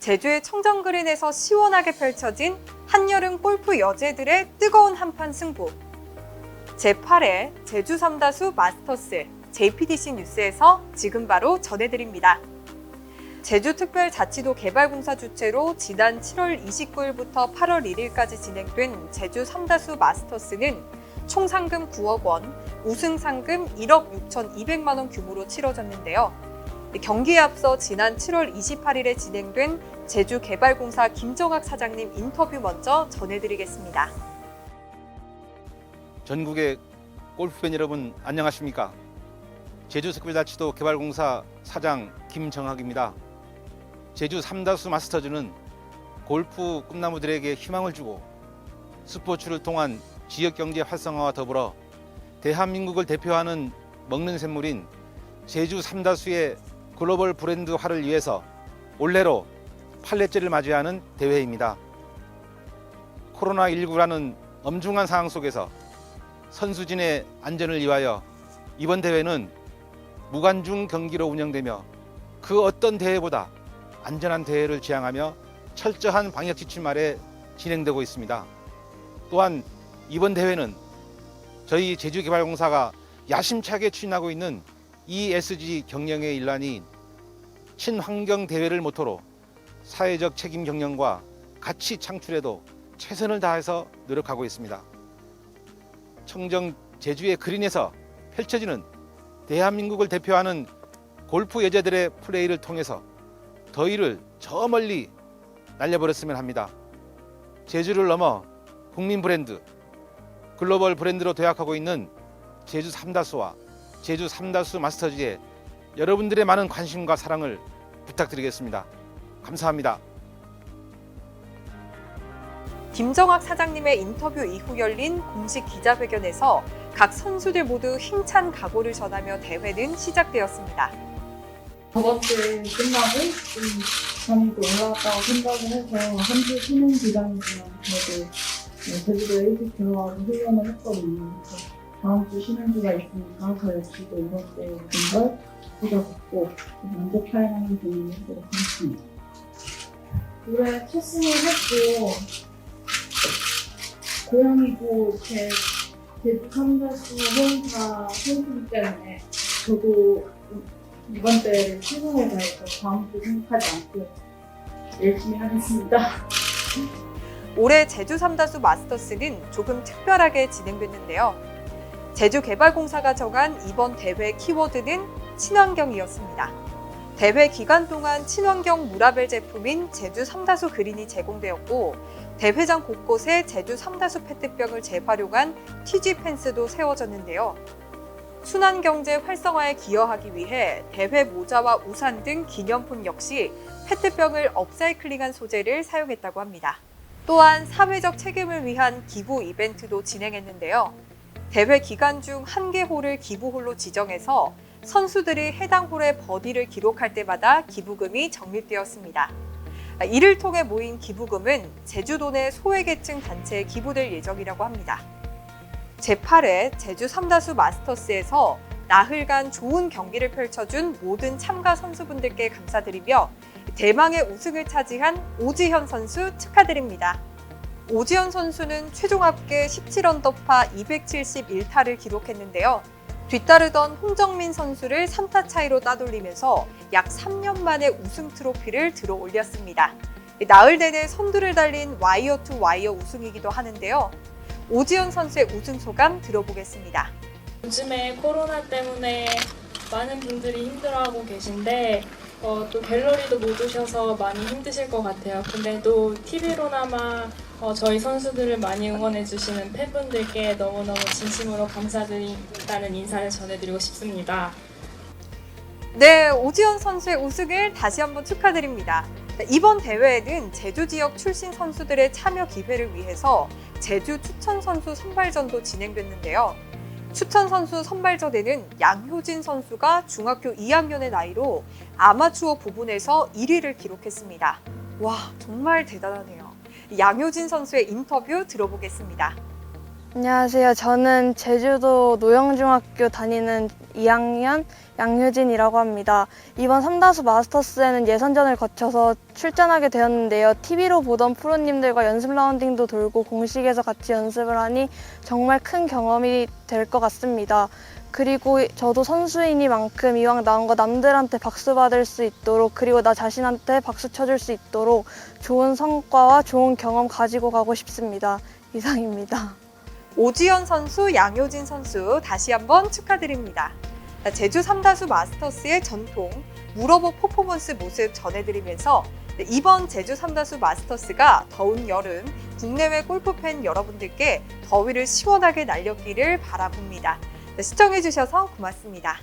제주의 청정그린에서 시원하게 펼쳐진 한여름 골프 여제들의 뜨거운 한판 승부. 제8회 제주 삼다수 마스터스 JPDC 뉴스에서 지금 바로 전해드립니다. 제주특별자치도 개발공사 주최로 지난 7월 29일부터 8월 1일까지 진행된 제주 삼다수 마스터스는 총 상금 9억 원, 우승 상금 1억 6,200만 원 규모로 치러졌는데요. 경기에 앞서 지난 7월 28일에 진행된 제주개발공사 김정학 사장님 인터뷰 먼저 전해드리겠습니다. 전국의 골프팬 여러분 안녕하십니까? 제주특별자치도 개발공사 사장 김정학입니다. 제주 삼다수 마스터즈는 골프 꿈나무들에게 희망을 주고 스포츠를 통한 지역 경제 활성화와 더불어 대한민국을 대표하는 먹는 샘물인 제주 삼다수의 글로벌 브랜드화를 위해서 올해로 8회째를 맞이하는 대회입니다. 코로나19라는 엄중한 상황 속에서 선수진의 안전을 위하여 이번 대회는 무관중 경기로 운영되며 그 어떤 대회보다 안전한 대회를 지향하며 철저한 방역 지침 아래 진행되고 있습니다. 또한 이번 대회는 저희 제주개발공사가 야심차게 추진하고 있는 ESG 경영의 일환인 친환경 대회를 모토로 사회적 책임 경영과 가치 창출에도 최선을 다해서 노력하고 있습니다. 청정 제주의 그린에서 펼쳐지는 대한민국을 대표하는 골프 여자들의 플레이를 통해서 더위를 저 멀리 날려버렸으면 합니다. 제주를 넘어 국민 브랜드, 글로벌 브랜드로 도약하고 있는 제주 삼다수와 제주 삼다수 마스터즈에 여러분들의 많은 관심과 사랑을 부탁드리겠습니다. 감사합니다. 김정학 사장님의 인터뷰 이후 열린 공식 기자회견에서 각 선수들 모두 힘찬 각오를 전하며 대회는 시작되었습니다. 저번 주에 끝나고 좀 잠이 올라왔다고 생각을 해서 한주 쉬는 기간이지만 그래도 네, 제주도에 일찍 들어와서 훈련을 했거든요. 그래서 다음 주 쉬는 주가 있으니까 저 역시도 이번 주에 된 걸 보자고 만족하는 분이 하도록 하겠습니다. 올해 첫 승을 했고 고향이고 이렇게 제주 삼다수 회사 선수이기 때문에 저도 이번 대회를 최선을 다해서 다음 주 생각하지 않고 열심히 하겠습니다. 올해 제주 삼다수 마스터스는 조금 특별하게 진행됐는데요. 제주개발공사가 정한 이번 대회 키워드는 친환경이었습니다. 대회 기간 동안 친환경 무라벨 제품인 제주 삼다수 그린이 제공되었고 대회장 곳곳에 제주 삼다수 페트병을 재활용한 TG 펜스도 세워졌는데요. 순환 경제 활성화에 기여하기 위해 대회 모자와 우산 등 기념품 역시 페트병을 업사이클링한 소재를 사용했다고 합니다. 또한 사회적 책임을 위한 기부 이벤트도 진행했는데요. 대회 기간 중 한 개 홀을 기부홀로 지정해서 선수들이 해당 홀의 버디를 기록할 때마다 기부금이 적립되었습니다. 이를 통해 모인 기부금은 제주도 내 소외계층 단체에 기부될 예정이라고 합니다. 제8회 제주 삼다수 마스터스에서 나흘간 좋은 경기를 펼쳐준 모든 참가 선수분들께 감사드리며 대망의 우승을 차지한 오지현 선수 축하드립니다. 오지현 선수는 최종 합계 17언더파 271타를 기록했는데요. 뒤따르던 홍정민 선수를 3타 차이로 따돌리면서 약 3년 만에 우승 트로피를 들어 올렸습니다. 나흘 내내 선두를 달린 와이어 투 와이어 우승이기도 하는데요. 오지현 선수의 우승 소감 들어보겠습니다. 요즘에 코로나 때문에 많은 분들이 힘들어하고 계신데 어, 또 갤러리도 못 오셔서 많이 힘드실 것 같아요. 근데 또 TV로나마 어, 저희 선수들을 많이 응원해주시는 팬분들께 너무너무 진심으로 감사드린다는 인사를 전해드리고 싶습니다. 네, 오지현 선수의 우승을 다시 한번 축하드립니다. 이번 대회에는 제주 지역 출신 선수들의 참여 기회를 위해서 제주 추천 선수 선발전도 진행됐는데요. 추천 선수 선발전에는 양효진 선수가 중학교 2학년의 나이로 아마추어 부분에서 1위를 기록했습니다. 와, 정말 대단하네요. 양효진 선수의 인터뷰 들어보겠습니다. 안녕하세요. 저는 제주도 노영중학교 다니는 2학년 양효진이라고 합니다. 이번 삼다수 마스터스에는 예선전을 거쳐서 출전하게 되었는데요. TV로 보던 프로님들과 연습 라운딩도 돌고 공식에서 같이 연습을 하니 정말 큰 경험이 될 것 같습니다. 그리고 저도 선수이니만큼 이왕 나온 거 남들한테 박수 받을 수 있도록 그리고 나 자신한테 박수 쳐줄 수 있도록 좋은 성과와 좋은 경험 가지고 가고 싶습니다. 이상입니다. 오지연 선수, 양효진 선수 다시 한번 축하드립니다. 자, 제주 삼다수 마스터스의 전통 물어복 퍼포먼스 모습 전해드리면서 네, 이번 제주 삼다수 마스터스가 더운 여름 국내외 골프 팬 여러분들께 더위를 시원하게 날렸기를 바라봅니다. 네, 시청해주셔서 고맙습니다.